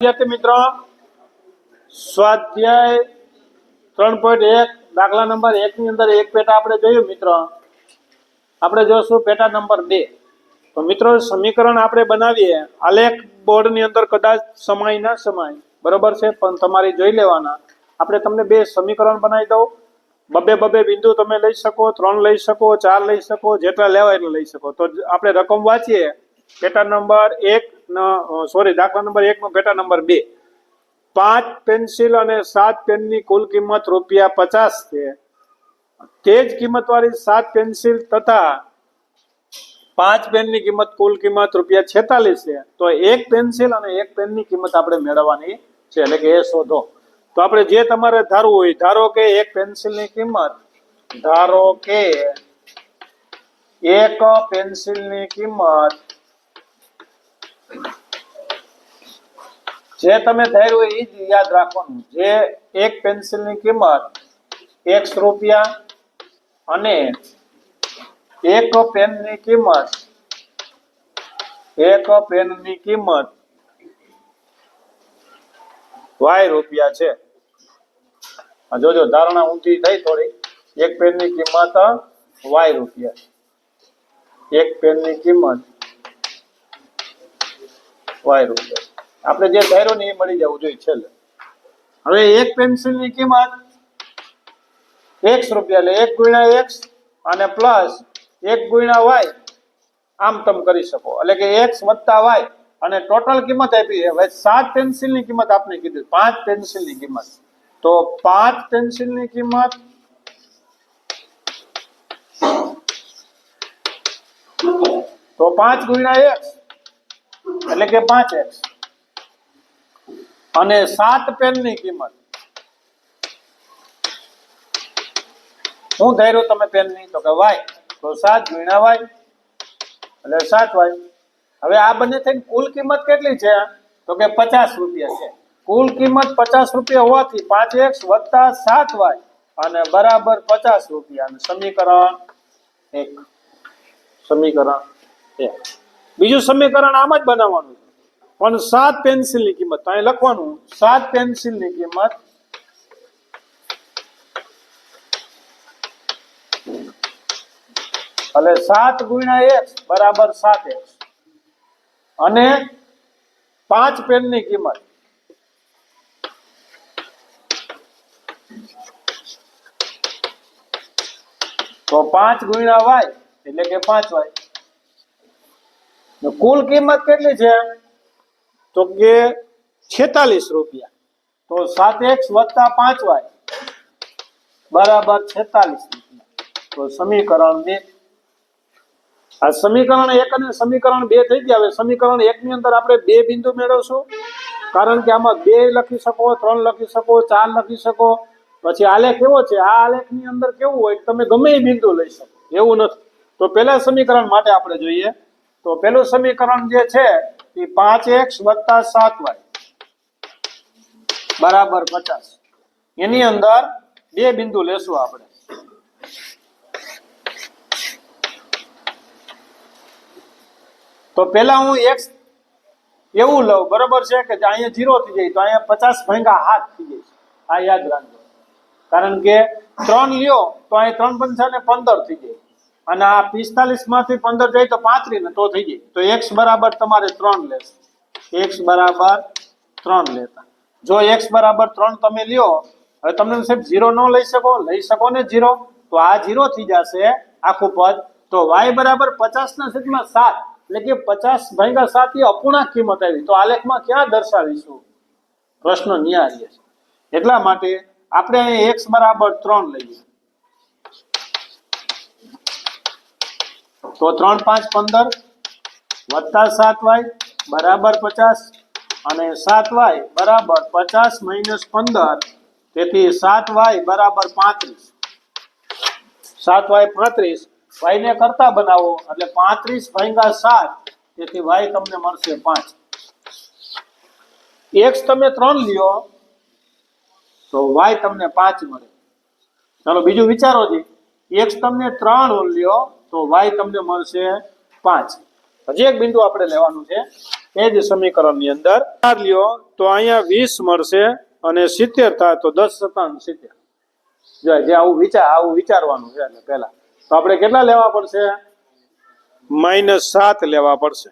વિદ્યાર્થી મિત્રો, સ્વાધ્યાય ત્રણ પોઈન્ટ એક, દાખલા નંબર એક ની અંદર એક પેટા આપણે જોયું મિત્રો. આપણે જોશું પેટા નંબર બે. તો મિત્રો, સમીકરણ આપણે બનાવીએ. આલેખ બોર્ડની અંદર કદાચ સમાય ના સમાય. બરોબર છે? પણ તમારે જોઈ લેવાના. આપણે તમને બે સમીકરણ બનાવી દઉં. બબે બબે બિંદુ તમે લઈ શકો, ત્રણ લઈ શકો, ચાર લઈ શકો, જેટલા લેવાય એટલા લઈ શકો. તો આપણે રકમ વાંચીએ. પેટા નંબર એક સોરી દાખલા નંબર એક નો પેટા નંબર બે. પાંચ પેન્સિલ અને સાત પેનની કુલ કિંમત રૂપિયા પચાસ છે. તે જ કિંમત વાળી સાત પેન્સિલ તથા પાંચ પેનની કિંમત કુલ કિંમત રૂપિયા છેતાલીસ છે. તો એક પેન્સિલ અને એક પેનની કિંમત આપણે મેળવવાની છે. એટલે કે એ શોધો. તો આપણે જે તમારે ધારવું હોય, ધારો કે એક પેન્સિલની કિંમત, ધારો કે એક પેન્સિલની કિંમત જે તમે ધાર્યું હોય એ જ યાદ રાખવાનું. જે એક પેન્સિલની કિંમત એકસો રૂપિયા અને એક પેનની કિંમત એક પેનની કિંમત વાય રૂપિયા છે. જોજો, ધારણા ઊંધી થઈ થોડી. એક પેનની કિંમત વાય રૂપિયા. એક પેનની કિંમત વાય રૂપિયા. આપણે જે ધાર્યો ને એ મળી જવું જોઈએ છેલ્લે. હવે એક પેન્સિલની કિંમત એક્સ રૂપિયા એટલે એક ગુણ્યા એક્સ અને પ્લસ એક ગુણ્યા વાય આમ તમ કરી શકો. એટલે કે એક્સ વત્તા વાય અને ટોટલ કિંમત આપી હવે સાત પેન્સિલની કિંમત આપને કીધું. પાંચ પેન્સિલની કિંમત. તો પાંચ પેન્સિલની કિંમત તો પાંચ ગુણ્યા એક્સ એટલે કે પાંચ એક્સ. અને સાત પેનની કિંમત. શું ધર્યું તમે પેનની, તો કે વાય. તો સાત ગુણ્યા વાય, એટલે સાત વાય. હવે આ બંને થઈને કુલ કિંમત કેટલી છે? તો કે પચાસ રૂપિયા છે. કુલ કિંમત પચાસ રૂપિયા હોવાથી પાંચ એક્સ વત્તા સાત વાય, અને બરાબર પચાસ રૂપિયા. અને સમીકરણ એક. સમીકરણ એક. બીજું સમીકરણ આમ જ બનાવવાનું છે. પણ સાત પેન્સિલની કિંમત તો અહીં લખવાનું, સાત પેન્સિલની કિંમત એટલે સાત ગુણ્યા એક્સ બરાબર સાત એક્સ. અને પાંચ પેનની કિંમત. તો પાંચ ગુણ્યા વાય, એટલે કે પાંચ વાય. કુલ કિંમત કેટલી છે? તો કે છેતાલીસ રૂપિયા. તો સાત એક્સ વત્તા પાંચ વાય. બરાબર છેતાલીસ રૂપિયા. તો સમીકરણ બે. આ સમીકરણ એક અને સમીકરણ બે થઈ ગયા. હવે સમીકરણ એક ની અંદર આપણે બે બિંદુ મેળવશું. કારણ કે આમાં બે લખી શકો, ત્રણ લખી શકો, ચાર લખી શકો. પછી આલેખ એવો છે? આ આલેખની અંદર કેવું હોય તમે ગમે એ બિંદુ લઈ શકો. એવું નથી. તો પેલા સમીકરણ માટે આપણે જોઈએ. તો પેલું સમીકરણ જે છે એ પાંચ એક્સ વત્તા સાત વાય. બરાબર પચાસ. એની અંદર બે બિંદુ લેશું આપણે. તો પેલા હું એક્સ એવું લઉં, બરોબર છે કે અહીંયા જીરો થઈ જાય, તો અહીંયા પચાસ ભાંગા હાથ થઈ જાય આ યાદ રાખજો. કારણ કે ત્રણ લ્યો, તો અહીંયા ત્રણ પંચા ને પંદર થઈ જાય. અને આ પિસ્તાલીસમાંથી પંદર જાય તો પાંત્રી ને તો થઈ જાય. તો એક્સ બરાબર તમારે ત્રણ લેશે. એક્સ બરાબર ત્રણ લેતા. જો એક્સ બરાબર ત્રણ તમે લ્યો, હવે તમને સાહેબ ઝીરો ન લઈ શકો લઈ શકો ને ઝીરો તો આ ઝીરો થઈ જશે આખું પદ. તો વાય બરાબર પચાસ ના છેદમાં સાત, એટલે કે પચાસ ભાગ્યા સાત એ અપૂર્ણાંક કિંમત આવી. તો આલેખમાં ક્યાં દર્શાવીશું? પ્રશ્ન નિહાળીએ છે. એટલા માટે આપણે અહીં એક્સ બરાબર ત્રણ લઈએ. તો ત્રણ પાંચ પંદર વત્તા સાત વાય બરાબર પચાસ અને સાત વાય બરાબર પચાસ માઇનસ પંદર, તેથી સાત વાય બરાબર પાંત્રીસ. સાત વાય પાંત્રીસ, વાય ને કરતા બનાવો એટલે પાંત્રીસ ભાગ્યા સાત, તેથી વાય તમને મળશે પાંચ. એક્સ તમે ત્રણ લ્યો, તો વાય તમને પાંચ મળે. ચાલો બીજું વિચારો જી. એક્સ તમને ત્રણ લ્યો તો વાય તમને મળશે પાંચ. હજી એક બિંદુ આપણે લેવાનું છે. એ જ સમીકરણની અંદર ચાર લ્યો, તો અહીંયા વીસ મળશે અને સિત્તેર થાય તો દસ સત્તાણું સિત્તેર. જો, જે આવું વિચાર આવું વિચારવાનું છે એટલે પહેલા. તો આપણે કેટલા લેવા પડશે? માઇનસ સાત લેવા પડશે.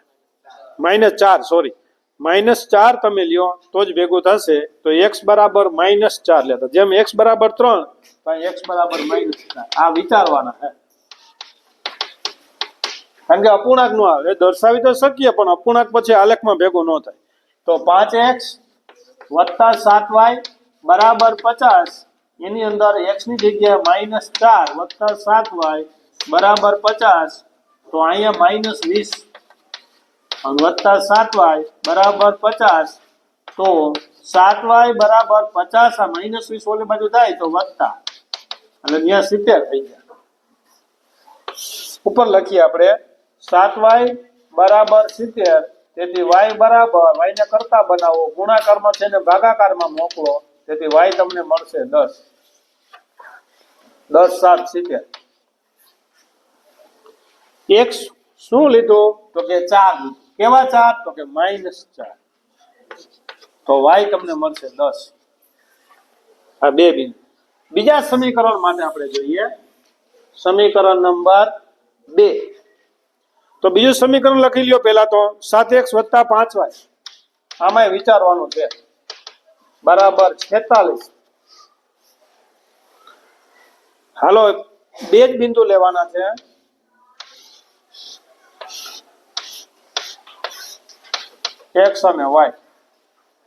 માઇનસ ચાર, સોરી. માઇનસ ચાર તમે લ્યો, તો જ ભેગું થશે. તો એક્સ બરાબર માઇનસ ચાર લેતા. જેમ એક્સ બરાબર ત્રણ એક્સ બરાબર માઇનસ ચાર. આ વિચારવાના છે. કારણ કે અપૂર્ણાંક નો આવે. દર્શાવી તો શકીએ, પણ અપૂર્ણાંક પછી આલેખમાં ભેગો ન થાય. તો પાંચ એક્સ વત્તા સાત વાય બરાબર પચાસ. એની અંદર એક્સની જગ્યાએ માઇનસ ચાર વત્તા સાત વાય બરાબર પચાસ. તો અહીંયા માઇનસ વીસ. વત્તા સાત વાય બરાબર પચાસ. તો સાત વાય બરાબર પચાસ આ માઇનસ વીસ ઓલી બાજુ થાય તો વત્તા. એટલે ત્યાં સિત્તેર થઈ ગયા ઉપર લખીએ આપણે. સાત વાય બરાબર સિત્તેર. તેથી વાય બરાબર, વાય ને કરતા બનાવો, ગુણાકારમાં છે ને ભાગાકારમાં મોકલો, તેથી વાય તમને મળશે દસ. દસ, સાત, સિત્તેર. એક શું લીધું? તો કે ચાર કેવા ચાર? તો કે માઇનસ ચાર. તો વાય તમને મળશે દસ. આ બે બિંદુ બીજા સમીકરણ માટે આપણે જોઈએ. સમીકરણ નંબર બે. તો બીજું સમીકરણ લખી લ્યો પહેલા તો. સાત એક્સ વત્તા પાંચ વાય. આમાં વિચારવાનું છે. બરાબર છેતાલીસ. હાલો, બે જ બિંદુ લેવાના છે. એક્સ અને વાય.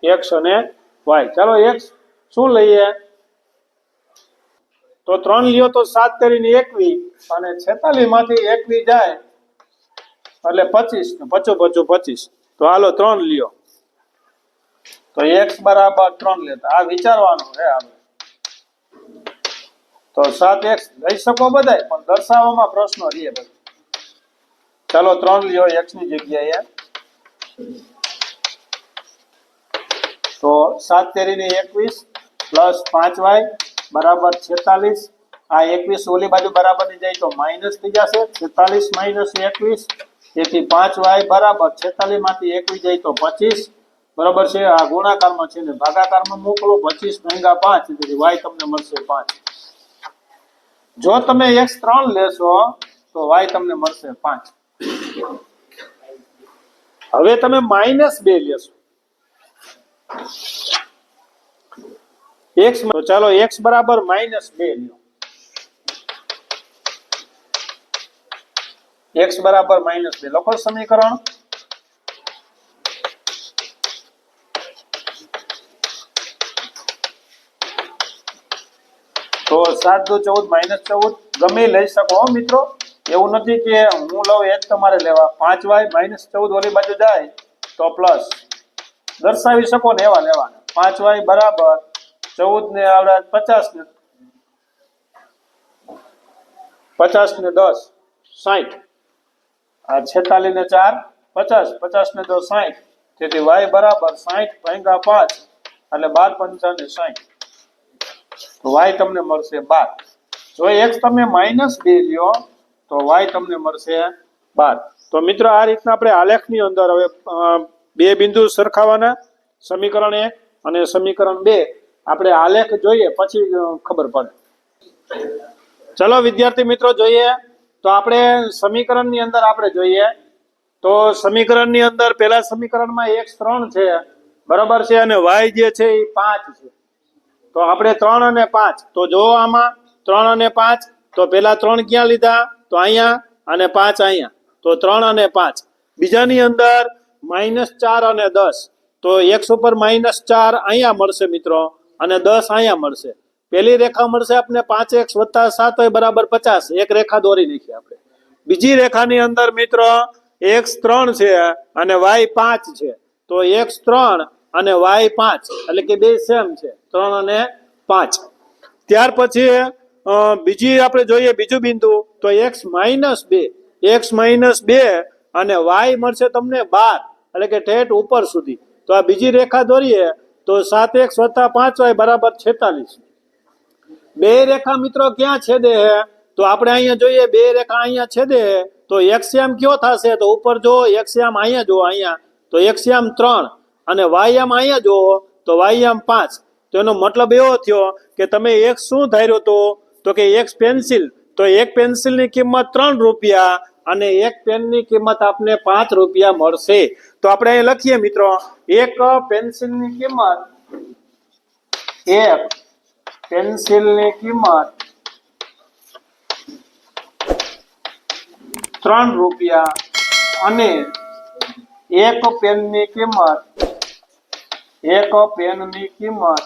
એક્સ અને વાય. ચાલો, એક્સ શું લઈએ? તો ત્રણ લ્યો તો સાત કરીને એકવી અને છેતાલીસમાંથી એકવી જાય. એટલે પચીસ ને પચું પચું પચીસ. તો હાલો ત્રણ લ્યો. તો એક્સ બરાબર ત્રણ લેતા. આ વિચારવાનું હે આપણે તો સાત એક્સ લઈ શકો બધા પણ દર્શાવવામાં પ્રશ્નો રહીએ બધા. ચાલો ત્રણ લ્યો એક્સની જગ્યાએ. તો સાત તેરી એકવીસ પ્લસ પાંચ વાય બરાબર છેતાલીસ. આ એકવીસ ઓલી બાજુ બરાબર જાય તો માઇનસ થઈ જશે. છેતાલીસ માઇનસ એકવીસ. તેથી પાંચ વાય બરાબર છેતાલીસમાંથી એકવીસ જાય તો પચીસ. બરાબર છે? આ ગુણાકારમાં છે ને ભાગાકારમાં મોકલો, પચીસ ભાંગા પાંચ, તેથી વાય તમને મળશે પાંચ. જો તમે એક્સ ત્રણ લેશો, તો વાય તમને મળશે પાંચ. હવે તમે માઇનસ બે લેશો. એક્સ ચાલો એક્સ બરાબર માઇનસ બે લ્યો. એક્સ બરાબર માઇનસ બે. લખો સમીકરણ. તો સાત દુ ચૌદ માઇનસ ચૌદ. ગમે એ લઈ શકો હો મિત્રો. એવું નથી કે હું લઉં એ જ તમારે લેવા. પાંચ વાય માઇનસ ચૌદ ઓલી બાજુ જાય તો પ્લસ દર્શાવી શકો ને એવા લેવાના. પાંચ વાય બરાબર ચૌદ ને આવડે પચાસ ને પચાસ ને દસ. સાઠ આ છેતાલીસ ને ચાર, પચાસ પચાસ ને તો સાહીઠ તેથી વાય બરાબર સાહીઠ ભાંગા પાંચ, એટલે બાર પંચાને સાઠ તો વાય તમને મળશે બાર. જો એક્સ તમે માઇનસ બે લ્યો, તો વાય તમને મળશે બાર. તો મિત્રો આ રીતના આપણે આલેખની અંદર હવે બે બિંદુ સરખાવાના, સમીકરણ એક અને સમીકરણ બે. આપણે આલેખ જોઈએ, પછી ખબર પડે. ચલો વિદ્યાર્થી મિત્રો, જોઈએ. તો આપણે સમીકરણની અંદર આપણે જોઈએ. તો સમીકરણની અંદર પહેલા સમીકરણમાં એક્સ ત્રણ છે. બરાબર છે? અને વાય જે છે એ પાંચ છે. તો આપણે ત્રણ અને પાંચ. તો જો આમાં ત્રણ અને પાંચ, તો પેલા ત્રણ ક્યાં લીધા? તો અહીંયા અને પાંચ અહીંયા. તો ત્રણ અને પાંચ. બીજાની અંદર માઇનસ ચાર અને દસ. તો એક્સ ઉપર માઇનસ ચાર અહીંયા મળશે મિત્રો. અને દસ અહીંયા મળશે. પેલી રેખા મળશે આપણે પાંચ એક્સ વત્તા સાત હોય બરાબર પચાસ. એક રેખા દોરી નાખી આપણે. બીજી રેખાની અંદર મિત્રો એક્સ ત્રણ છે અને વાય પાંચ છે. તો એક્સ ત્રણ અને વાય પાંચ. એટલે કે બે સેમ છે. ત્રણ અને પાંચ. ત્યાર પછી બીજી આપણે જોઈએ બીજું બિંદુ, તો એક્સ માઇનસ બે. એક્સ માઇનસ બે અને વાય મળશે તમને બાર. એટલે કે ઠેઠ ઉપર સુધી. તો આ બીજી રેખા દોરીએ, તો સાત એક્સ વત્તા પાંચ વાય બરાબર છેતાલીસ. બે રેખા મિત્રો ક્યાં છેદે હે? તો આપણે અહીંયા જોઈએ, બે રેખા અહીંયા છેદે હે. તો એક્સયામ કયો થશે? તો ઉપર જો એક્સયામ અહીંયા જો અહીંયા. તો એક્સયામ ત્રણ અને વાયામ અહીંયા જો તો વાયામ પાંચ. તો એનો મતલબ એવો થયો કે તમે એક શું ધાર્યો તો તો કે એક પેન્સિલ. તો એક પેન્સિલની કિંમત ત્રણ રૂપિયા અને એક પેનની કિંમત આપને પાંચ રૂપિયા મળશે. તો આપણે અહીં લખીએ મિત્રો, એક પેન્સિલની કિંમત એક પેન્સિલની કિંમત ત્રણ રૂપિયા અને એક પેનની કિંમત એક પેનની કિંમત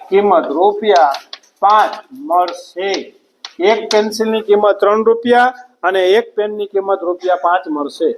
કિંમત રૂપિયા પાંચ મળશે એક પેન્સિલની કિંમત ત્રણ રૂપિયા અને એક પેનની કિંમત રૂપિયા પાંચ મળશે